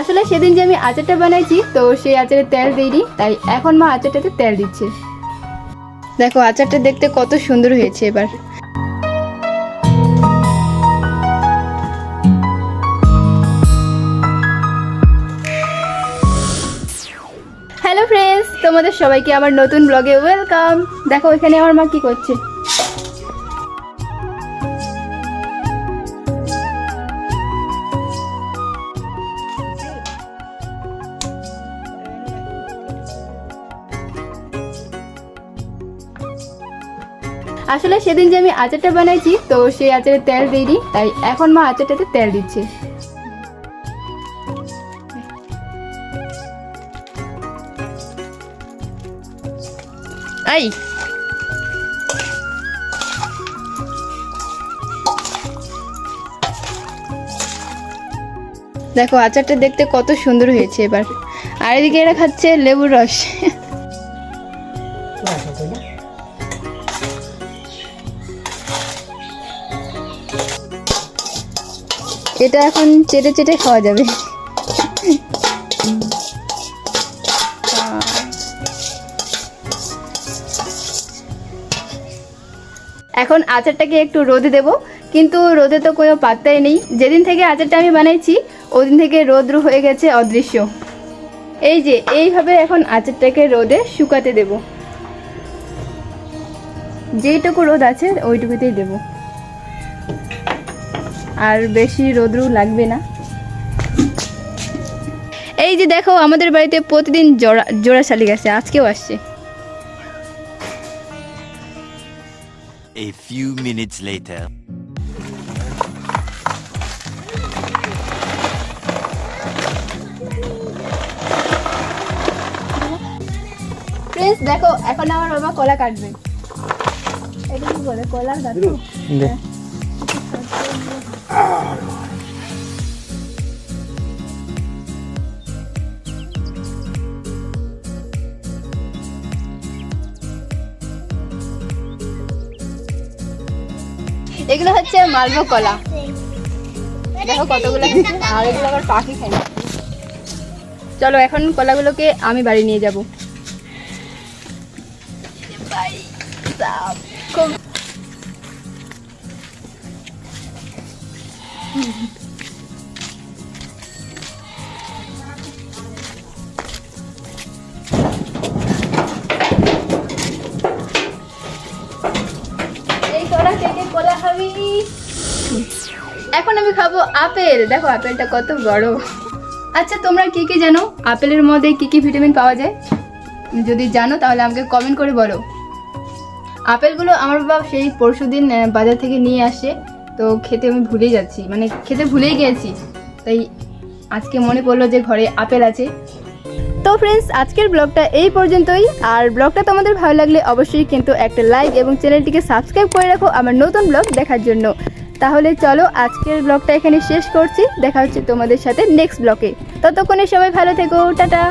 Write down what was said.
আসলে সেদিন যে আমি আচারটা বানাইছি, তো সেই আচারে তেল দিইনি, তাই এখন মা আচারটাতে তেল দিচ্ছে। দেখো, আচারটা দেখতে কত সুন্দর হয়েছে এবার। হ্যালো ফ্রেন্ডস তোমাদের সবাইকে আমার নতুন ব্লগে ওয়েলকাম দেখো, এখানে আমার মা কি করছে? আসলে সেদিন যে আমি আচারটা বানাইছি তো সেই আচারে তেল দিইনি তাই এখন মা আচারটাতে তেল দিচ্ছে। দেখো আচারটা দেখতে কত সুন্দর হয়েছে এবার। আর এদিকে এরা খাচ্ছে লেবুর রস। এটা এখন চেটে চেটে খাওয়া যাবে। এখন আচারটাকে একটু রোদে দেব, কিন্তু রোদে তো কোনো পাত্তাই নেই। যেদিন থেকে আচারটা আমি বানাইছি, ওদিন থেকে রোদ্র হয়ে গেছে অদৃশ্য। এই যে, এইভাবে এখন আচারটাকে রোদে শুকাতে দেব। যেইটুকু রোদ আছে, ওইটুকুতেই দেব। আর বেশি রোদ্রু লাগবে না। এই যে দেখো আমাদের বাড়িতে প্রতিদিন জোড়া জোড়া শালিক আছে আজকেও আসছে। A few minutes later. Please দেখো এখন আমার বাবা কলা কাটবে। এটা কি বলে? কলার গাছ এগুলো হচ্ছে মালভোগ কলা। দেখো কতগুলো। আর এগুলো আবার পাখি খাই চলো এখন কলাগুলোকে আমি বাড়ি নিয়ে যাব। খুব এখন আমি খাব আপেল। দেখো আপেলটা কত বড়। আচ্ছা তোমরা কি কি জানো? আপেলের মধ্যে কি কি ভিটামিন পাওয়া যায়? যদি জানো তাহলে আমাকে কমেন্ট করে বলো। আপেলগুলো আমার বাবা সেই পরশুদিন আহ, বাজার থেকে নিয়ে আসে। তো খেতে আমি ভুলে যাচ্ছি। মানে খেতে ভুলেই গিয়েছি। তাই আজকে মনে পড়ল যে ঘরে আপেল আছে। তো ফ্রেন্ডস আজকের ব্লগটা এই পর্যন্তই। আর ব্লগটা তোমাদের ভালো লাগলে অবশ্যই কিন্তু একটা লাইক এবং চ্যানেলটিকে সাবস্ক্রাইব করে রাখো আমার নতুন ব্লগ দেখার জন্য। তাহলে চলো আজকের ব্লগটা এখানে শেষ করছি। দেখা হচ্ছে তোমাদের সাথে নেক্সট ব্লগে ততক্ষণে সবাই ভালো থেকো। টাটা।